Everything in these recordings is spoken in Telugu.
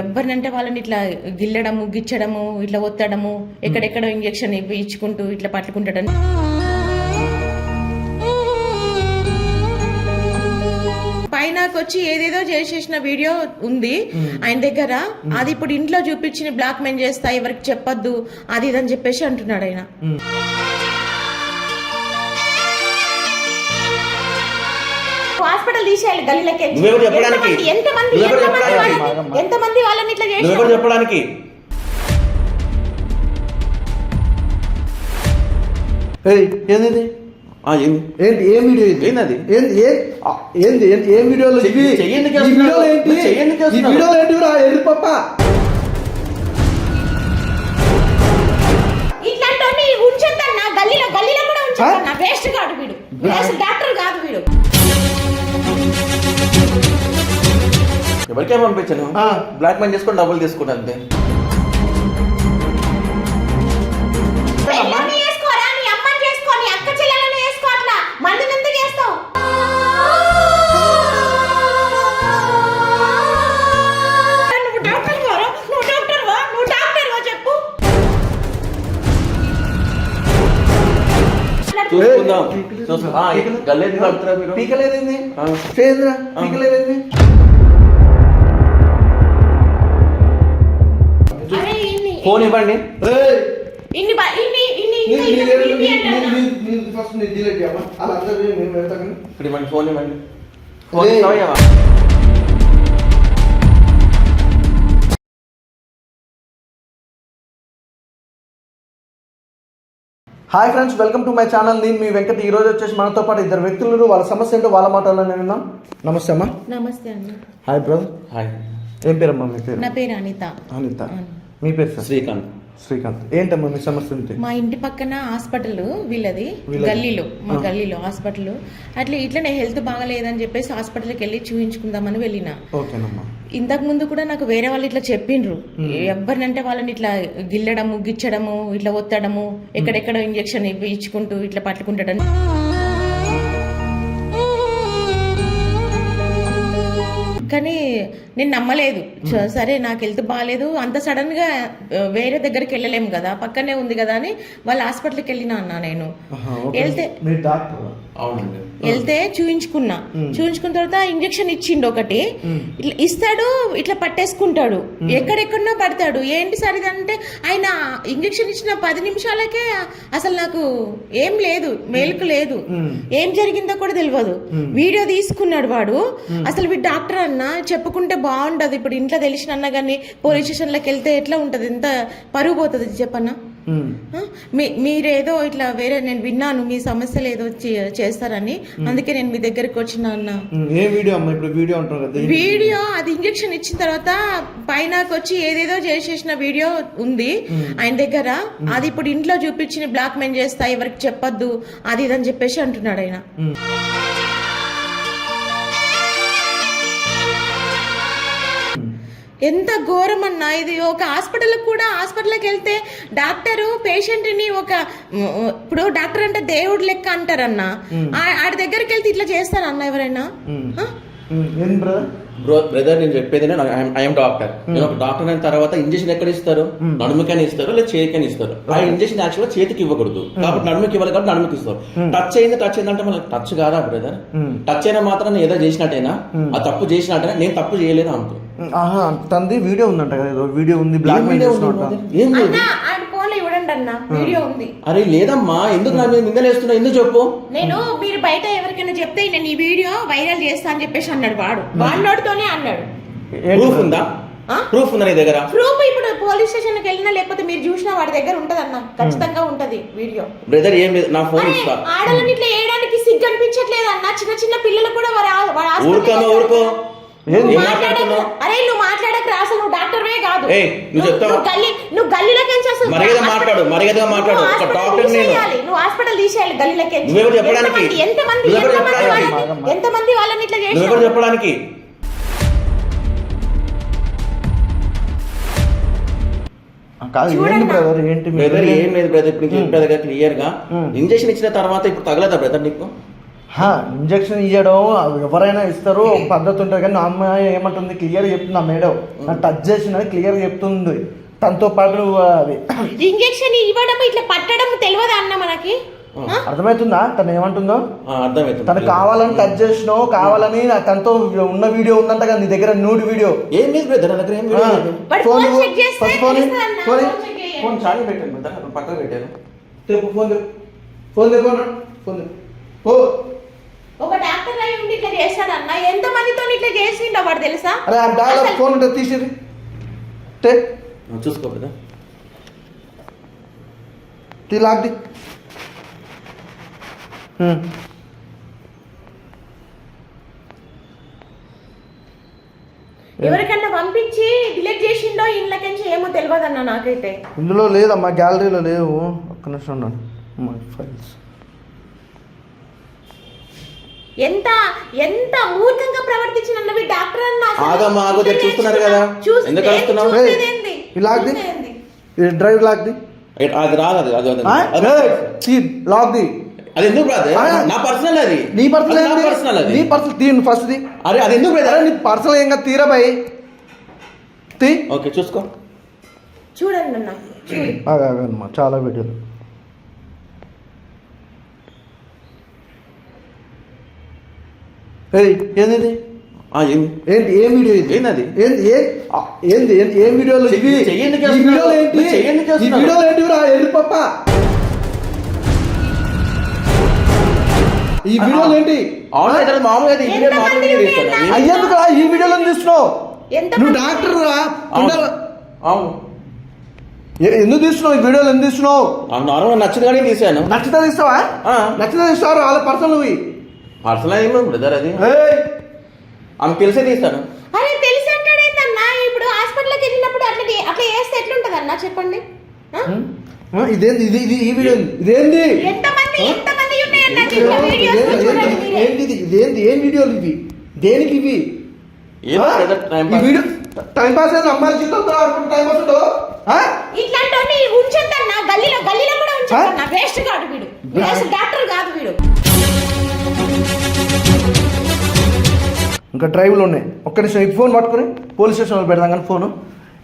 ఎవరినంటే వాళ్ళని ఇట్లా గిల్లడము గిచ్చడము ఇట్లా ఒత్తడము ఎక్కడెక్కడ ఇంజక్షన్ ఇచ్చుకుంటూ ఇట్లా పట్టుకుంటాడని. పైనకి వచ్చి ఏదేదో చేసేసిన వీడియో ఉంది ఆయన దగ్గర. అది ఇప్పుడు ఇంట్లో చూపించి బ్లాక్ మెయిల్ చేస్తా ఎవరికి చెప్పొద్దు అది ఇది అని చెప్పేసి అంటున్నాడు ఆయన. హాస్పిటల్ తీసేయాలి గల్లీలకి. నువ్వెవరు చెప్పడానికి? ఎంతమంది నువ్వెవరు చెప్పడానికి? వాళ్ళని- ఎంతమంది వాళ్ళని ఇట్లా చేసి నువ్వెవరు చెప్పడానికి? ఏయ్ ఏంది ఆ, ఏంటి ఏం వీడియో ఇది? ఏందది? ఏంది ఏ ఆ, ఏంది ఏంటి ఏం వీడియోలు? ఇవి చెయ్యి- చెయ్యి ఎందుకు ఈ వేస్తున్నావు? వీడియోలు ఏంటి? చెయ్యి ఎందుకు ఈ వేస్తున్నావు? వీడియోలు ఏంటి? రా ఎల్లి పప్ప. ఎవరికే పంపించాను ఆ. బ్లాక్ మెయిల్ చేసుకొని డబ్బులు తీసుకుంటా అంతే. పెళ్ళాన్ని చేసుకోరా నీ అమ్మని చేసుకో నీ ఫోన్ ఇవ్వండి. ఇన్ని ఇన్ని ఇన్ని నీ- ఇంకా నీ ఇన్ని దగ్గర- ఇన్ని నీ- అంటారా? నీ- నీ- నీ ఫస్ట్ నీ డిలీట్ చేయమ్మా అలా అందరూ మేము వెళ్తాం కానీ? ఇక్కడ ఇవ్వండి ఫోన్ ఇవ్వండి. ఫోన్. ఇస్తావా? Hi friends welcome to my channel నేను మీ వెంకట్. ఈ రోజు వచ్చేసి మనతో పాటు ఇద్దరు వ్యక్తులు వాళ్ళ సమస్య ఏంటో వాళ్ళ మాటల్లోనే విన్నాం నమస్తే అమ్మా. నమస్తే అండి హాయ్ బ్రదర్ హాయ్ ఏం పేరమ్మా మీ పేరు? నా పేరు అనిత. అనిత. మీ పేరు సార్? శ్రీకాంత్. శ్రీకాంత్. ఏంటమ్మా మీ సమస్య ఏంటి? మా ఇంటి పక్కన హాస్పిటల్ వీళ్ళది. గల్లీలో మా. గల్లీలో హాస్పిటల్. అట్లా ఇట్లనే హెల్త్ బాగలేదని చెప్పేసి హాస్పిటల్కి వెళ్ళి చూపించుకుందామని వెళ్ళిన. ఓకేనమ్మా. ఇంతకు ముందు కూడా నాకు వేరే వాళ్ళు ఇట్లా చెప్పిండ్రు ఎవరినంటే వాళ్ళని ఇట్లా గిల్లడము గిచ్చడము ఇట్లా ఒత్తడము ఎక్కడెక్కడ ఇంజక్షన్ ఇచ్చుకుంటూ ఇట్లా పట్టుకుంటాడని. కానీ నేను నమ్మలేదు. సరే నాకు హెల్త్ బాగాలేదు అంత సడన్గా వేరే దగ్గరికి వెళ్ళలేము కదా. పక్కనే ఉంది కదా అని వాళ్ళ హాస్పిటల్కి వెళ్ళినా అన్నా నేను. వెళ్తే వెళ్తే చూయించుకున్నా. చూయించుకున్న తర్వాత ఇంజక్షన్ ఇచ్చిండు ఒకటి. ఇట్లా ఇస్తాడు ఇట్లా పట్టేసుకుంటాడు. ఎక్కడెక్కడనో పడతాడు. ఏంటి సార్ ఇదంటే ఆయన ఇంజక్షన్ ఇచ్చిన పది నిమిషాలకే అసలు నాకు ఏం లేదు మేలుకు లేదు. ఏం జరిగిందో కూడా తెలియదు. వీడియో తీసుకున్నాడు వాడు. అసలు వీడు డాక్టర్ అన్న చెప్పుకుంటే బాగుండదు. ఇప్పుడు ఇంట్లో తెలిసిన అన్న కానీ పోలీస్ స్టేషన్లోకి వెళ్తే ఎట్లా ఉంటది? ఎంత పరుగు పోతుంది చెప్పన్నా? మీరేదో ఇట్లా వేరే నేను విన్నాను మీ సమస్యలు ఏదో చేస్తారని. అందుకే నేను మీ దగ్గరికి వచ్చిన అన్న. ఏ వీడియో అమ్మా? ఇప్పుడు వీడియో అంటారు కదా ఏంటి? వీడియో అది ఇంజెక్షన్ ఇచ్చిన తర్వాత పైనకి వచ్చి ఏదేదో చేసేసిన వీడియో ఉంది ఆయన దగ్గర. అది ఇప్పుడు ఇంట్లో చూపించి బ్లాక్ మెయిల్ చేస్తా ఎవరికి చెప్పొద్దు అది ఇది అని చెప్పేసి అంటున్నాడు ఆయన. ఎంత ఘోరం అన్నా ఇది ఒక హాస్పిటల్ కూడా హాస్పిటల్కి వెళ్తే డాక్టరు పేషెంట్ని ఒక ఇప్పుడు డాక్టర్ అంటే దేవుడు లెక్క అంటారన్న. ఆడి దగ్గరికి వెళ్తే ఇట్లా చేస్తారన్న ఎవరైనా? బ్రో బ్రదర్ నేను చెప్పేది ఐఎమ్ డాక్టర్ నేను ఒక డాక్టర్ అయిన తర్వాత ఇంజక్షన్ ఎక్కడ ఇస్తారు? నడుముకని ఇస్తారు లేదా చేతికని ఇస్తారు? ఆ ఇంజక్షన్ యాక్చువల్ చేతికి ఇవ్వకూడదు. కాబట్టి నడుముకి ఇవ్వాలి కాబట్టి నడుముకి ఇస్తారు. టచ్ అయింది టచ్ అయింది అంటే మనకి టచ్ కాదా బ్రదర్ టచ్ అయినా మాత్రం ఏదో చేసినట్టేనా? ఆ తప్పు చేసినట్టేనా? నేను తప్పు చేయలేదు అనుకో ఉమ్, ఆహా తంది వీడియో ఉందంట కదా ఏదో వీడియో ఉంది బ్లాక్ మెయిల్ చేస్తున్నట్ట ఏం లేదు అన్న ఆడి ఫోన్లో చూడండి అన్న వీడియో ఉంది. అరే లేదమ్మా ఎందుకు నా మీద నిందలేస్తున్నా ఎందుకు చెప్పు? నేను మీరు బయట ఎవరికైనా చెప్తే నేను ఈ వీడియో వైరల్ చేస్తా అని చెప్పేసి అన్నాడు వాడు. వాడినోడితోనే అన్నాడు. ప్రూఫ్ ఉందా? ఆ? ప్రూఫ్ ఉందా నీ దగ్గర? ప్రూఫ్ ఇప్పుడు పోలీస్ స్టేషన్కి వెళ్ళినా లేకపోతే మీరు చూసినా వాడి దగ్గర ఉంటది అన్న. ఖచ్చితంగా ఉంటది వీడియో. బ్రదర్ ఏం లేదు నా ఫోన్ అరే, ఇస్తా ఆడవాళ్ళని ఇట్లా వేయడానికి సిగ్గు అనిపించట్లేదు అన్న. చిన్న చిన్న పిల్లలు కూడా వారి ఆ- ఊరుకోమా. ఊరుకో. అరే నువ్వు మాట్లాడక రాసు నువ్వు డాక్టర్వే కాదు ఏయ్, నువ్వు చెప్తావా? నువ్వు గల్లీ గల్లీలోకి మాట్లాడు, మాట్లాడు. నువ్వు ఒక హాస్పిటల్ డాక్టర్ నేను. తీసేయాలి. నువ్వు హాస్పిటల్ తీసేయాలి గల్లీలోకి వెళ్ళి. నువ్వెవరు చెప్పడానికి? నువ్వెవరు ఎంతమంది చెప్పడానికి? వాళ్ళని- ఇట్లా కాదు ఏంటి. బ్రదర్ ఏంటి మీ బ్రదర్? ఏం లేదు బ్రదర్ ఇప్పుడు చెప్పేది క్లియర్గా. ఇంజక్షన్ ఇచ్చిన తర్వాత ఇప్పుడు తగలదా బ్రదర్ నీకు ఇంజక్షన్ ఇవ్వడం ఎవరైనా ఇస్తారు పద్ధతి ఉంటుంది కానీ నా అమ్మాయి ఏమంటుంది క్లియర్ చెప్తుంది ఆ మేడం. నన్ను టచ్ చేసిన క్లియర్ చెప్తుంది. తనతో పాటు అది. ఇంజెక్షన్ ఇవ్వడం ఇట్లా పట్టడం తెలియదా అన్న మనకి? అర్థమవుతుందా? తను ఏమంటుందో? అర్థమవుతుంది. తను కావాలని టచ్ చేసినావు కావాలని నా- తనతో ఉన్న వీడియో ఉందంట కదా నీ దగ్గర నూడి వీడియో ఏం లేదు బ్రదర్ నా దగ్గర ఏం video phone phone phone. Phone phone. Phone charge పెట్టాను బ్రదర్ పక్కన పెట్టాను. ఫోన్ ఫోన్ ఫోన్ ఓ ఒక డాక్టర్ అయి ఉండి ఇట్లా చేస్తాడన్న ఎంత మందితో ఇట్లా చేసిండో వాడు తెలుసా? అరే ఆ ఫోన్ ఉంటుంది తీసిరి టే. చూసుకో బ్రదర్ తీ హ్మ్. ఎవరికన్నా పంపించి డిలీట్ చేసిండో ఇంట్లోకించి ఏమో తెలియదు అన్న నాకైతే. ఇందులో లేదమ్మా గ్యాలరీలో లేవు. ఒక్క నిమిషం ఫైల్స్ ఎంత ఎంత మూర్ఖంగా ప్రవర్తించిన నువ్వు ఈ డాక్టర్ అన్న ఆగమ్మా, ఆగు, చూస్తే చూస్తున్నారు కదా? ఎందుకు అరుస్తున్నావు? ఈ డ్రైవ్ లాక్ది ఏ- అది రాదు అది అది అది- ఆ? అది- ఎందుకు బ్రదర్? నా పర్సనల్ అది. నీ పర్సనల్ అది నా ఏంది? పర్సనల్ అది. నీ పర్సనల్ తీ ఫస్ట్ ది. అరే అది ఎందుకు బ్రదర్ నీ పర్సనల్ ఏం కాదు తీరా భయ్ తీ. ఓకే చూసుకో. చూడండి అన్న చాలా వీడియోలు ఏంది? ఏంటి ఏం వీడియో ఇది? ఏంది ఏ ఆ, ఏంది ఏంది ఏం వీడియోలు ఇవి? వీడియోలు ఏంటి? ఈ? వీడియోలు ఏంటి రా ఎల్లు పప్ప? ఈ వీడియోలు ఏంటి? అయ్యేందుకు రా ఈ వీడియోలో తీస్తున్నావు? నువ్వు డాక్టర్ రా అవును. ఎందుకు తీస్తున్నావు? ఈ వీడియోలు ఎందుకు తీస్తున్నావు? నార్మల్ నచ్చింది కానీ తీసాను. నచ్చితే తీస్తావా? ఆ. నచ్చితే తీస్తావా? వాళ్ళ పర్సనల్ నువ్వు. పర్సనల్ ఏమో బ్రదర్ అది? ఏయ్! ఆమె తెలిసే తీస్తాను. అరే తెలిసి అంటాడేందన్నా ఇప్పుడు హాస్పిటల్కి వెళ్ళినప్పుడు అట్లా అట్లా చేస్తే ఎట్లుంటది అన్న చెప్పండి ఇదేంది? ఇది ఇది ఈ వీడియో ఇదేంది? ఇది? ఇదేంది? ఏం వీడియోలు ఇవి దేనికి ఇవి? ఏదో వీడియో టైం పాస్ అయితే అమ్మాయిల జీవితంతో ఆడుకుంటే టైం పాస్ ఉండదు? ఇట్లాంటి ఉంచద్దన్న? గల్లీలో గల్లీలో కూడా ఉంచద్దన్న? వేస్ట్ కాదు వీడు. వేస్ట్ డాక్టర్ కాదు వీడు. ఇంకా డ్రైవ్లు ఉన్నాయి. ఒక్క నిమిషం ఈ ఫోన్ పట్టుకుని పోలీస్ స్టేషన్లో పెడదాం కానీ ఫోన్.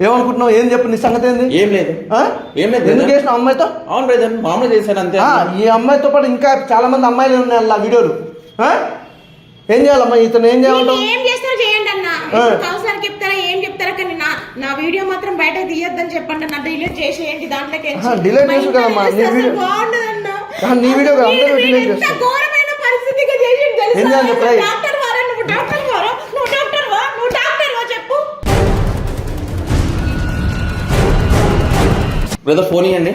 ఏమనుకుంటున్నావు? ఏం చెప్పు నీ సంగతి ఏంది? ఏం లేదు. ఆ? ఏం లేదు ఎందుకు. చేసిన అమ్మాయితో? అవును బ్రదర్ మామూలుగా చేశాను అంతే. ఆ, ఈ అమ్మాయితో పాటు ఇంకా చాలా మంది అమ్మాయిలు ఉన్నాయి అలా వీడియోలు. ఆ? ఏం చేయాలమ్మా? ఇతను ఏం చేయాలంటావు ఏం చేస్తారో చేయండి అన్న. కౌన్సిలర్ చెప్తారా ఏం చెప్తారా కానీ నా నా వీడియో మాత్రం బయట తీయొద్దని చెప్పండి నా డిలీట్ చేసేయండి దాంట్లోకి delete చేసు కదమ్మా, నీ వీడియో- నీ వీడియో అందరూ ఎంత చేస్తారు. పరిస్థితిగా చేసి? ఏం చేయాలి? డాక్టర్ వారా? నువ్వు డాక్టర్ వారా? నువ్వు డాక్టర్ వా? నువ్వు డాక్టర్ వా చెప్పు. బ్రదర్ ఫోన్ ఇవ్వండి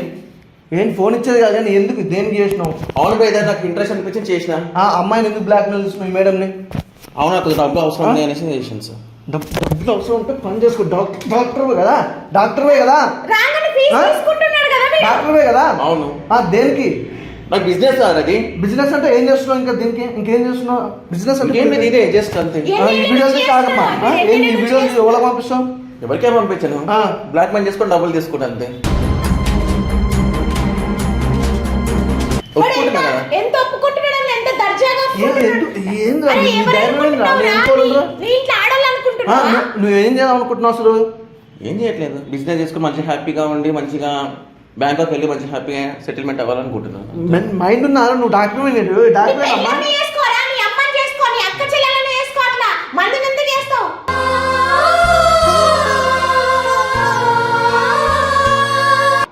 ఏం ఫోన్ ఇచ్చేది కాదు కానీ ఎందుకు దేనికి చేసినావు? అవును బ్రదర్ నాకు ఇంట్రెస్ట్ అనిపించి చేసిన. ఆ అమ్మాయిని ఎందుకు బ్లాక్ మెయిల్ చేసినావు ఈ మేడంని అవును నాకు డబ్బు అవసరం? ఉంది అనేసి చేసాను సార్ డబ్బు డబ్బులు అవసరం ఉంటే పని చేసుకో. డాక్టర్ డాక్టర్వే కదా? డాక్టర్వే కదా? రాగానే ఫీజు ఆ? తీసుకుంటున్నాడు కదా. డాక్టర్వే కదా? అవును. ఆ, దేనికి? నాకు బిజినెస్ సార్ అది? బిజినెస్ అంటే ఏం చేస్తున్నావు ఇంకా దీనికి? ఇంకేం చేస్తున్నావు? బిజినెస్ అంటే ఇంకేం లేదు ఇదే జస్ట్ అంతే ఈ వీడియోస్ కాదమ్మా ఏంది ఈ వీడియోస్ ఎవరికి పంపిస్తావు? ఎవరికే పంపించాను? ఆ. బ్లాక్ మెయిల్ చేసుకొని డబ్బులు తీసుకుంటా అంతే. ఎంత- ఒప్పుకుంటున్నాడు? ఎంత దర్జాగా ఏ- ఎవరు నువ్వేం చేయాలనుకుంటున్నావు అసలు? ఏం చేయట్లేదు. బిజినెస్ చేసుకుని మంచిగా హ్యాపీగా ఉండి మంచిగా బ్యాంకాక్ వెళ్ళి మంచిగా హ్యాపీగా సెటిల్మెంట్ అవ్వాలనుకుంటున్నాను. మెన్- మైండ్ ఉన్నారు నువ్వు నీ డాక్టర్ అమ్మా పెళ్ళాన్ని చేసుకోరా, నీ అమ్మని చేసుకో, నీ అక్క చెల్లెలను చేసుకో అట్లా. మందిని ఎందుకు చేస్తావు?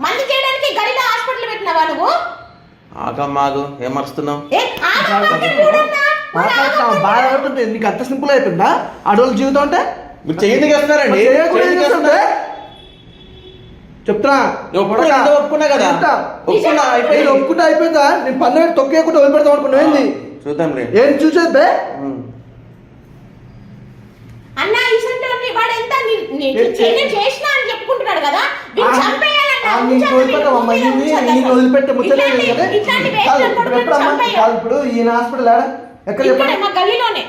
మంది చేయడానికి గడిలో హాస్పిటల్ పెట్టినావా నువ్వు? ఆగా. మాగు ఏం మరుస్తున్నావు. మాట్లాడుతున్నావు? బాగా అవుతుంటే నీకు అంత సింపుల్ అయిపోయిందా? ఆడవాళ్ళ జీవితం అంటే? మీరు చేయండి చేస్తున్నారండి మరి చేయకుండా ఏం చేయండి చేస్తుంటే? చెప్తున్నా? నేను ఒప్పుకున్నా, కదా. ఒప్పుకున్నా, అయిపోయింది. నేను ఒప్పుకుంటే అయిపోయిందా? నేను పన్ను తొక్కేయకుండా వదిలిపెడతాం అనుకున్నావు? ఏంది? చూద్దాంలే ఏం చూసేది బే. అన్న ఇసంటోని వాడు ఎంత నేను చేసినా అని చెప్పుకుంటున్నాడు కదా? వీడు. వదిలిపెట్టే ముచ్చటే ఇప్పుడు ఈయన హాస్పిటల్ ఎక్కడ చెప్పండి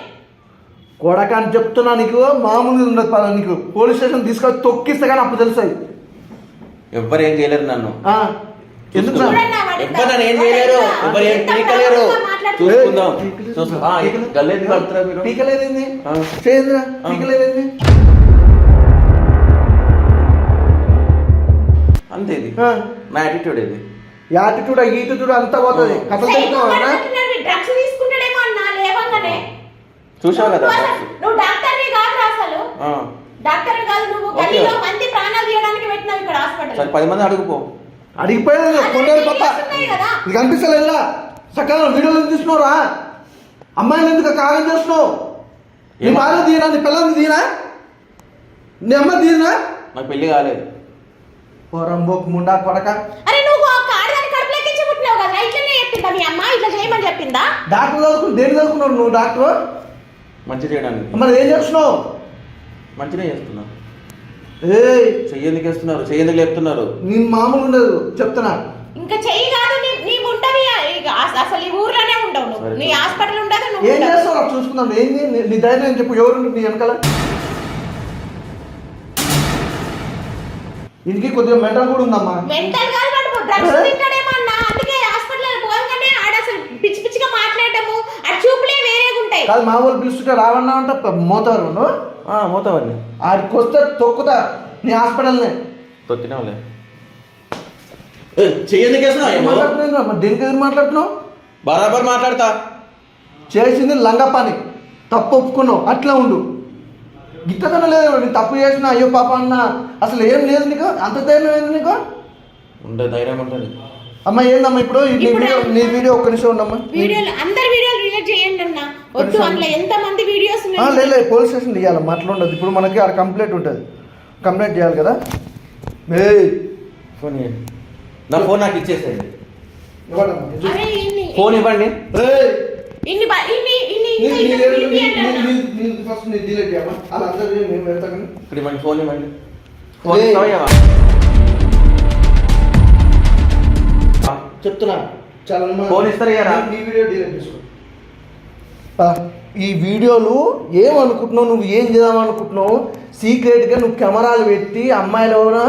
కొడక అని చెప్తున్నా నీకు. మామూలుగా ఉండదు నీకు. పోలీస్ స్టేషన్ తీసుకొని తొక్కిస్తే కానీ అప్పుడు తెలుస్తాయి. ఎవ్వరు ఏం చేయలేరు నన్ను. ఎందుకు ఎవ్వరు నన్ను ఏం చేయలేరు? ఏం పీకలేరు. చూసుకుందాం. గల్లేది కడుతురా మీరు? పీకలేదేంది. చేయందిరా. పీకలేదేంది? అంతే ఇది. నా యాటిట్యూడ్ ఇది యాటిట్యూడ్ ఈటిట్యూడ్ అంతా పోతుంది. కథలు చూసావు కదా? నువ్వు అసలు- నువ్వు డాక్టర్వి కాదు అసలు. ఆ. డాక్టర్ కాదు నువ్వు. గల్లీలో మంది ప్రాణాలు తీయడానికి పెట్టినావు ఇక్కడ హాస్పిటల్ సరే పది మంది అడుగుపో. అడిగిపోయేది కొండలు పప్ప. ఇది కనిపిస్తలేదా సకాలం వీడియోలు ఎందుకు తీసినావురా అమ్మాయిలు ఎందుకు కాలం చేస్తున్నావు? నీ. భార్య దీనా నీ పిల్లల్ని దీనా నీ అమ్మ దీనా నాకు పెళ్ళి కాలేదు. పోరంబోకు ముండా కొడక. అరే నువ్వు ఆ ఆడదాని కడుపులోకి పుట్టినావు కదా ఇట్లనే చెప్పిందా? మీ అమ్మ ఇట్లా చేయమని చెప్పిందా? డాక్టర్ చదువుకుని దేని చదువుకున్నావు నువ్వు డాక్టర్? మంచి చేయడానికి. మరి ఏం చేస్తున్నావు? మంచిగా చేస్తున్నా. ఏ చెయ్యేందుకు వేస్తున్నారు? చెయ్యేందుకు లేపుతున్నారు? నీ మామూలు ఉండదు. చెప్తున్నా. ఇంకా చెయ్యి కాదు నీ నీ ఉండవి అసలు ఈ ఊర్లోనే ఉండవు నువ్వు. నీ హాస్పిటల్ ఉండదు నువ్వు ఏం ఉండవు. చేస్తావు? చూసుకుందాం. ఏంది నీ- నీ ధైర్యం చెప్పు? ఎవరు నీ వెనకాల? ఇంటికి కొద్దిగా మెంటల్ కూడా ఉందమ్మా. మెంటల్గా వాడు డ్రగ్స్ ఏ? తింటాడేమో అన్న అందుకే హాస్పిటల్ పోగానే ఆడ అసలు పిచ్చి పిచ్చిగా మాట్లాడటము ఆ చూపులే వేరేగా ఉంటాయి. కాదు మా వాళ్ళు పిలుస్తుంటే రావన్నా అంటే మోతారు మోతావండి ఆడికి వస్తే తొక్కుతా నీ హాస్పిటల్ని. తొత్తినావులే చెయ్యేందుకు ఏం వేస్తున్నావు? మాట్లాడుతున్నావు మరి దేనికి ఎదురు మాట్లాడుతున్నావు? బరాబర్ మాట్లాడతా. చేసింది లంగ పని. తప్పు ఒప్పుకున్నావు అట్లా ఉండు. గిట్టదన లేదు నీ తప్పు చేసిన అయ్యో పాప అన్న. అసలు ఏం లేదు నీకు? అంత ధైర్యం ఏంది నీకు? ఉండే ధైర్యం ఉంటుంది. అమ్మ ఏందమ్మా ఇప్పుడు? నీ వీడియో నీ వీడియో ఒక్క నిమిషం ఉండమ్మా. వీడియోలు అందరి వీడియోలు రిలీజ్ చేయండి అన్న. వద్దు అందులో ఎంత మంది వీడియోస్ ఆ, లేదు లేదు పోలీస్ స్టేషన్ ఇవ్వాలి అట్లా ఉండదు. ఇప్పుడు మనకి ఆడ కంప్లైంట్ ఉంటుంది. కంప్లైంట్ చేయాలి కదా? ఏయ్! ఫోన్ ఇవ్వండి నా ఫోన్ నాకు ఇచ్చేసేయండి. ఇవ్వడమ్మా. అరే ఇన్ని ఫోన్ ఇవ్వండి. ఏయ్! ఇన్ని చెప్తున్నా. చాలా ఫోన్ ఇస్తారా ఇయ్యరా? నీ వీడియో డిలీట్ చేసుకో. పా, ఈ వీడియోలు ఏమనుకుంటున్నావు? నువ్వు ఏం చేద్దాం అనుకుంటున్నావు? సీక్రెట్గా నువ్వు కెమెరాలు పెట్టి అమ్మాయిలు ఎవరో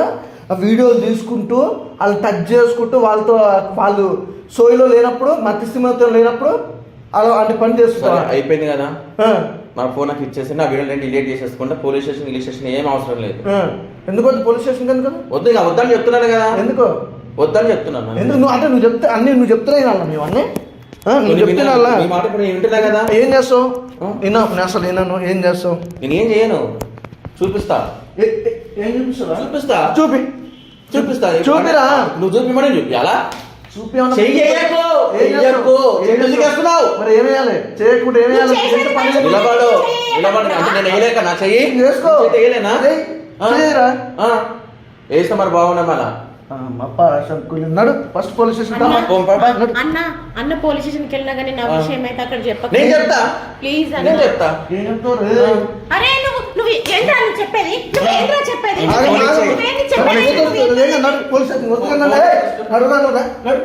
ఆ వీడియోలు తీసుకుంటూ వాళ్ళు టచ్ చేసుకుంటూ వాళ్ళతో వాళ్ళు సోయిలో లేనప్పుడు మత్స్యమతో లేనప్పుడు అలా అంటే పని సరే, చేస్తున్నావు అయిపోయింది కదా. ఆ, నా ఫోన్ నాకు ఇచ్చేసి నా వీడియో రెండు డిలీట్ చేసేసుకుంటా. పోలీస్ స్టేషన్ రిలీజ్ స్టేషన్ ఏం అవసరం లేదు. ఎందుకు పోలీస్ స్టేషన్ కనుక వద్దు వద్దని చెప్తున్నాను కదా. ఎందుకు? వద్దని చెప్తున్నాను ఎందుకు? నువ్వు అంటే నువ్వు చెప్తే అన్ని నువ్వు చెప్తున్నాయి అన్న మేము అన్నీ. ఆ, నువ్వు చెప్తున్నా మీ మాట ఇప్పుడు నేను వింటున్నా కదా. ఏం చేస్తావు? విన్నా నేను అసలు విన్నాను ఏం చేస్తావు? నేను ఏం చేయను? చూపిస్తా. ఏ- చూపిస్తావా? చూపిస్తా. చూపి. చూపిస్తా. చూపిరా. నువ్వు చూపిమని పని మంచిది. నిలబడు. నిలబడు. అంటే నేను వేయలేక నా చెయ్యి? చేతి వేయలేనా. వేస్తే మరి బాగున్నా మళ్ళా అప్ప శంకులు నడు. ఫస్ట్ పోలీస్ స్టేషన్ అన్న. అన్న పోలీస్ స్టేషన్కి వెళ్ళినా కానీ నా. విషయం అయితే అక్కడ చెప్పక. నేను చెప్తా. ప్లీజ్ నేను అన్న చెప్తా. చెప్తావు రే? అరే నువ్వు నువ్వు ఏంట్రా నువ్వు చెప్పేది? నువ్వు ఏంట్రా చెప్పేది. నువ్వేంటి చెప్పేది? పోలీస్ స్టేషన్ వద్దు నడు, నడు.